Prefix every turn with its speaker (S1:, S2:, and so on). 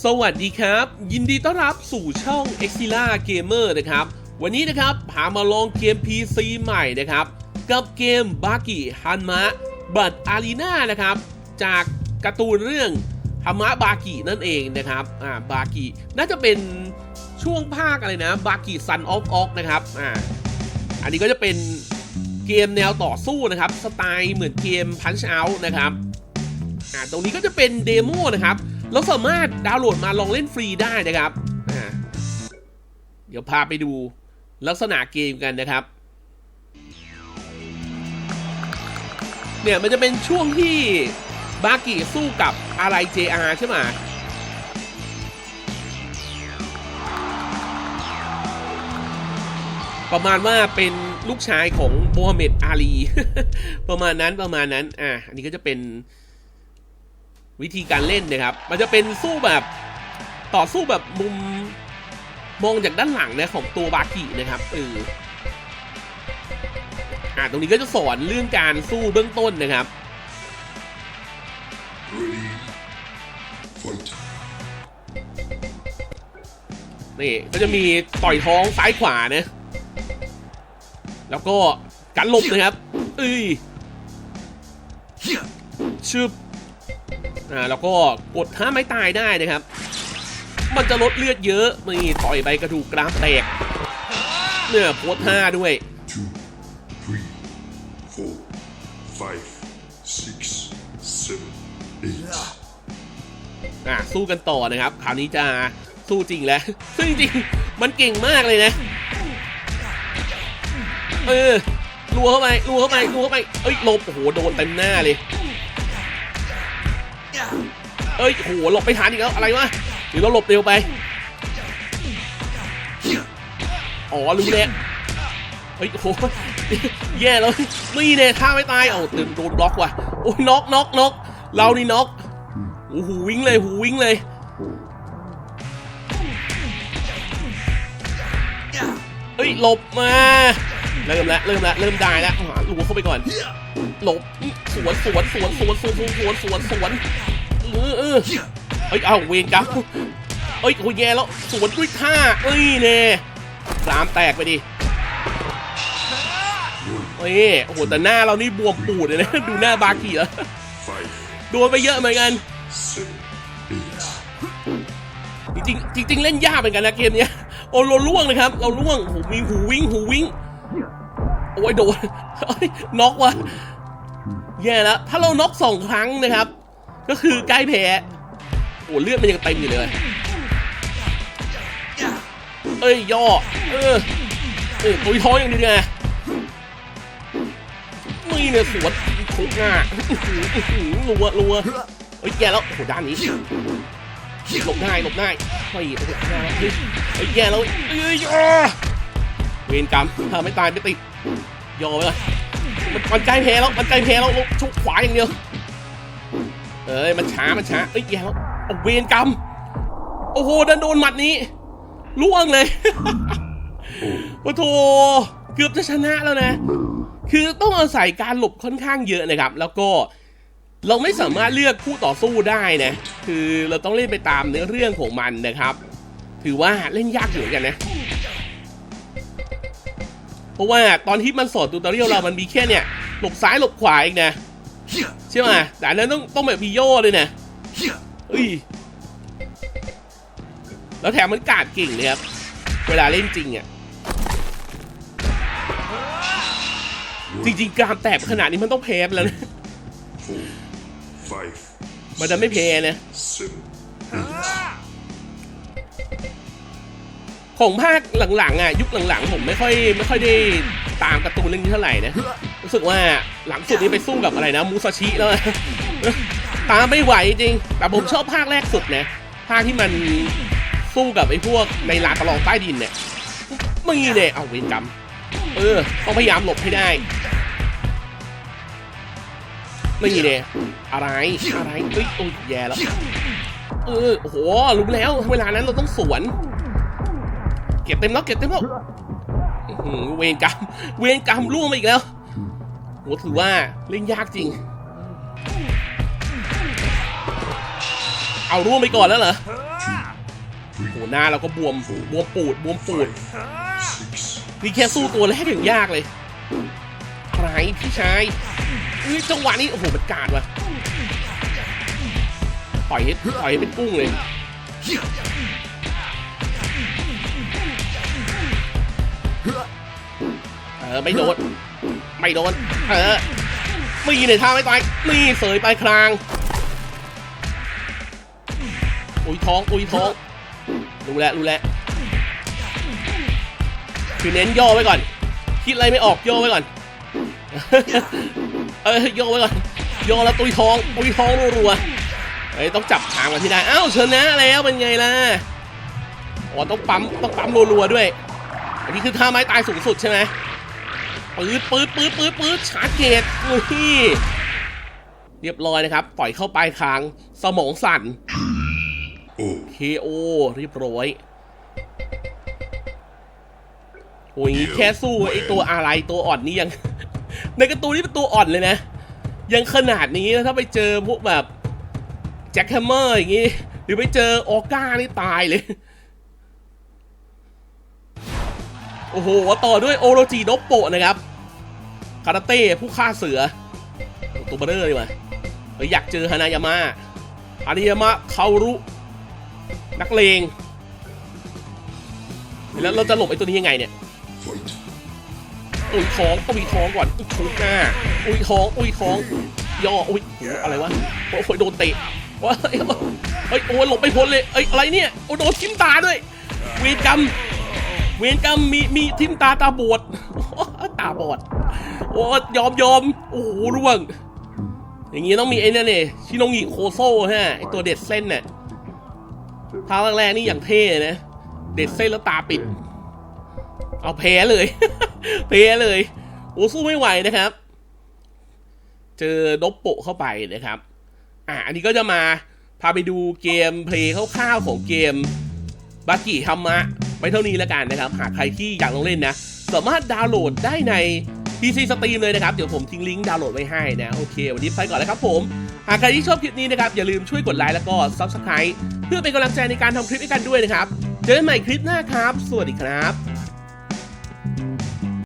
S1: สวัสดีครับ ยินดีต้อนรับสู่ช่อง e x i l a Gamer นะครับ วันนี้นะครับพามาลองเกม PC ใหม่นะครับ กับเกม b a k i Hanma But Arena นะครับ จากการ์ตูนเรื่องฮามะบากินั่นเองนะครับอ่าบากิน่าจะเป็นช่วงภาคอะไรนะบากิ Sun of Ox นะครับอ่าอันนี้ก็จะเป็นเกมแนวต่อสู้นะครับ สไตล์เหมือนเกม Punch Out นะครับอ่าตรงนี้ก็จะเป็นเดโมนะครับ เราสามารถดาวน์โหลดมาลองเล่นฟรีได้นะครับเดี๋ยวพาไปดูลักษณะเกมกันนะครับเนี่ยมันจะเป็นช่วงที่บากิสู้กับอะไร JR ใช่ไหมประมาณว่าเป็นลูกชายของโมฮัมเหม็ดอาลี ประมาณนั้นประมาณนั้น อะ อันนี้ก็จะเป็น วิธีการเล่นนะครับ มันจะเป็นสู้แบบต่อสู้แบบมุมมองจากด้านหลังนะของตัวบากินะครับเอออ่าตรงนี้ก็จะสอนเรื่องการสู้เบื้องต้นนะครับ
S2: Ready. Fight.
S1: นี่ก็จะมีต่อยท้องซ้ายขวานะ แล้วก็การหลบนะครับเอ้ยชึบ อ่าแล้วก็กดท่าไม่ตายได้นะครับ มันจะลดเลือดเยอะนี่ต่อยไปกระดูกกรามแตกเนี่ยโพสท่าด้วย
S2: Two, three, four, five, six, seven, eight.
S1: อะสู้กันต่อนะครับ คราวนี้จะสู้จริงแล้ว ซึ่งจริงมันเก่งมากเลยนะ เออรัวเข้าไปรัวเข้าไปรัวเข้าไป เอ้ยลบโอ้โห โดนเต็มหน้าเลย เอ้ยโหหลบไปทันอีกแล้วอะไรวะหรือเราหลบเร็วไปอ๋อรู้แล้วเฮ้ยโหแย่แล้วนี่เนี่ยท่าไม่ตายเอ้าตึงโดนบล็อกว่ะโอ้ยน็อกน็อกน็อกเรานี่น็อกโอ้โหวิ่งเลยหูวิ่งเลยเอ้ยหลบมาเริ่มแล้วเริ่มแล้วเริ่มได้แล้วหาลูเข้าไปก่อนหลบสวนสวนสวนสวนสวนสวนสวนสวน เออเออเฮ้ย เอาเวรกรรมเอ้ยโอ้ยแย่แล้ว สวนด้วยท่า เอ้ยเน่กรามแตกไปดิเฮ้ยโอ้โห แต่หน้าเรานี่บวมปูดเลยนะ ดูหน้าบากีแล้วโดนไปเยอะเหมือนกัน จริงจริงเล่นยากเหมือนกันนะเกมเนี้ย โอ้เราล่วงนะครับ เราล่วงโอ้โหมีหูวิ่งหูวิ่ง โอ้ยโดนน็อกว่ะแย่แล้ว ถ้าเราน็อกสองครั้งนะครับ ก็คือใกล้แพ้โอ้เลือดมันยังเต็มอยู่เลย เอ้ยย่อ เออเออตุยท้องอย่างนี้ไงนี่เนี่ยสวนทุกหน้าอื้อหืออื้อหือรัวรัวเฮ้ยแย่แล้วโอ้โหด้านนี้หลบได้หลบได้เฮ้ยโอ้โหแย่แล้วเฮ้ยเฮ้ยแย่แล้วเอ้ยอ่าเวรกรรมถ้าไม่ตายไม่ติดยอมไปเลยมันมันใกล้แพ้แล้วมันใกล้แพ้แล้วลบชุกขวาอย่างเดียวเอ้ยมันช้ามันช้าเอ้ยแย่แล้วเอาเวรกรรม โอ้โหดันโดนหมัดนี้ล่วงเลยโอ้โถเกือบจะชนะแล้วนะ คือต้องอาศัยการหลบค่อนข้างเยอะนะครับ แล้วก็เราไม่สามารถเลือกคู่ต่อสู้ได้นะ คือเราต้องเล่นไปตามเนื้อเรื่องของมันนะครับ ถือว่าเล่นยากอยู่เหมือนกันนะ เพราะว่าตอนที่มันสอนตูตอเรียลเรามันมีแค่เนี่ย หลบซ้ายหลบขวาเองนะ ใช่ไหมแต่อันนั้นต้องต้องแบบพีโยเลยนะเอ้ยแล้วแถมมันกาดเก่งเลยครับ เวลาเล่นจริงอะจริงๆ กามแตกขนาดนี้มันต้องแพ้แล้วนะมันจะไม่แพ้นะของภาคหลังๆอะยุคหลังๆ ผมไม่ค่อยไม่ค่อยได้ตามการ์ตูนเรื่องนี้เท่าไหร่นะ รู้สึกว่าหลังสุดนี้ไปสู้กับอะไรนะมูซาชิแล้วตามไม่ไหวจริง แต่ผมชอบภาคแรกสุดนะภาคที่มันสู้กับไอ้พวกในลานประลองใต้ดินเนี่ยมึงเนี่ยเอาเวรกรรมเออต้องพยายามหลบให้ได้ไม่มีเนี่ยอะไรอะไรเอ้ยโอ้ยแย่แล้วเออโหรู้แล้วเวลานั้นเราต้องสวน เก็บเต็มแล้วเก็บเต็มแล้วเวรกรรมเวรกรรมล่วงมาอีกแล้ว โหถือว่าเล่นยากจริง เอาร่วงไปก่อนแล้วเหรอโอ้หหน้าเราก็บวมบวมปูดบวมปูดนี่แค่สู้ตัวแรกอย่างยากเลยใครพี่ชายอุ้ยจังหวะนี้ โอ้โหมันกาดว่ะปล่อยให้ปล่อยให้เป็นกุ้งเลยเออไม่โดน ไม่โดน เออมีในท่าไม่ตายนี่เสยไปคลาง อุ้ยท้อง อุ้ยท้อง รู้แล้วรู้แล้วคือเน้นย่อไว้ก่อน คิดอะไรไม่ออกย่อไว้ก่อน เออย่อไว้ก่อนย่อแล้วตุยท้อง ตุยท้องรัวๆเอ้ยต้องจับทางกันที่ได้ อ้าวชนะแล้วเป็นไงล่ะ อ๋อต้องปั๊มต้องปั๊มรัวๆด้วย อันนี้คือท่าไม้ตายสูงสุดใช่ไหม ปืดปืดปืดปืดปืดชาร์จเกตอุ้ยเรียบร้อยนะครับ ปล่อยเข้าปลายคาง สมองสั่น
S2: oh,
S1: KO เรียบร้อยโอ้ยแค่สู้ไอตัวอะไรตัวอ่อนนี่ยัง ในการ์ตูนนี่เป็นตัวอ่อนเลยนะ ยังขนาดนี้นะถ้าไปเจอพวกแบบแจ็คแฮมเมอร์อย่างงี้ หรือไปเจอออก้านี่ตายเลย โอ้โหต่อด้วยโอโรจิโนโปะนะครับคาราเต้ผู้ฆ่าเสือโอ้ตัวเบลอเลยว่ะเฮ้ยอยากเจอฮานายามะฮานายามะคารุ นักเลง แล้วเราจะหลบไอ้ตัวนี้ยังไงเนี่ย
S2: fight,
S1: อุ้ยท้องอุ้ยท้องก่อนอุ้ยทุกหน้า อุ้ยท้องอุ้ยท้อง ย่อ อุ้ยโหอะไรวะ โอ้ยโดนเตะว้าเฮ้ยเฮ้ยโอ้ยหลบไม่พ้นเลยเอ้ยอะไรเนี่ย โอ้โดนทิมตาด้วยเวรกรรม เวรกรรมมีมีทิมตาตาบอดตาบอดโอ้ยอมยอมโอ้โหร่วง อย่างงี้ต้องมีไอ้นั่เนี่ยชิโนงิโคโซ่ฮะไอตัวเด็ดเส้นเนี่ยภาคแรกๆนี่อย่างเท่นะ เด็ดเส้นแล้วตาปิด เอาแพ้เลย แพ้เลยโอ้สู้ไม่ไหวนะครับ เจอดบโปะเข้าไปนะครับ อะอันนี้ก็จะมาพาไปดูเกมเพลย์คร่าวๆของเกมบากิฮัมมะ ไว้เท่านี้แล้วกันนะครับ หากใครที่อยากลองเล่นนะ สามารถดาวน์โหลดได้ใน PC Steam เลยนะครับ เดี๋ยวผมทิ้งลิงก์ดาวน์โหลดไว้ให้นะ โอเค วันนี้ไปก่อนแล้วครับผม หากใครที่ชอบคลิปนี้นะครับ อย่าลืมช่วยกดไลค์แล้วก็ Subscribe เพื่อเป็นกำลังใจในการทำคลิปให้กันด้วยนะครับ เจอกันใหม่คลิปหน้าครับ สวัสดีครับ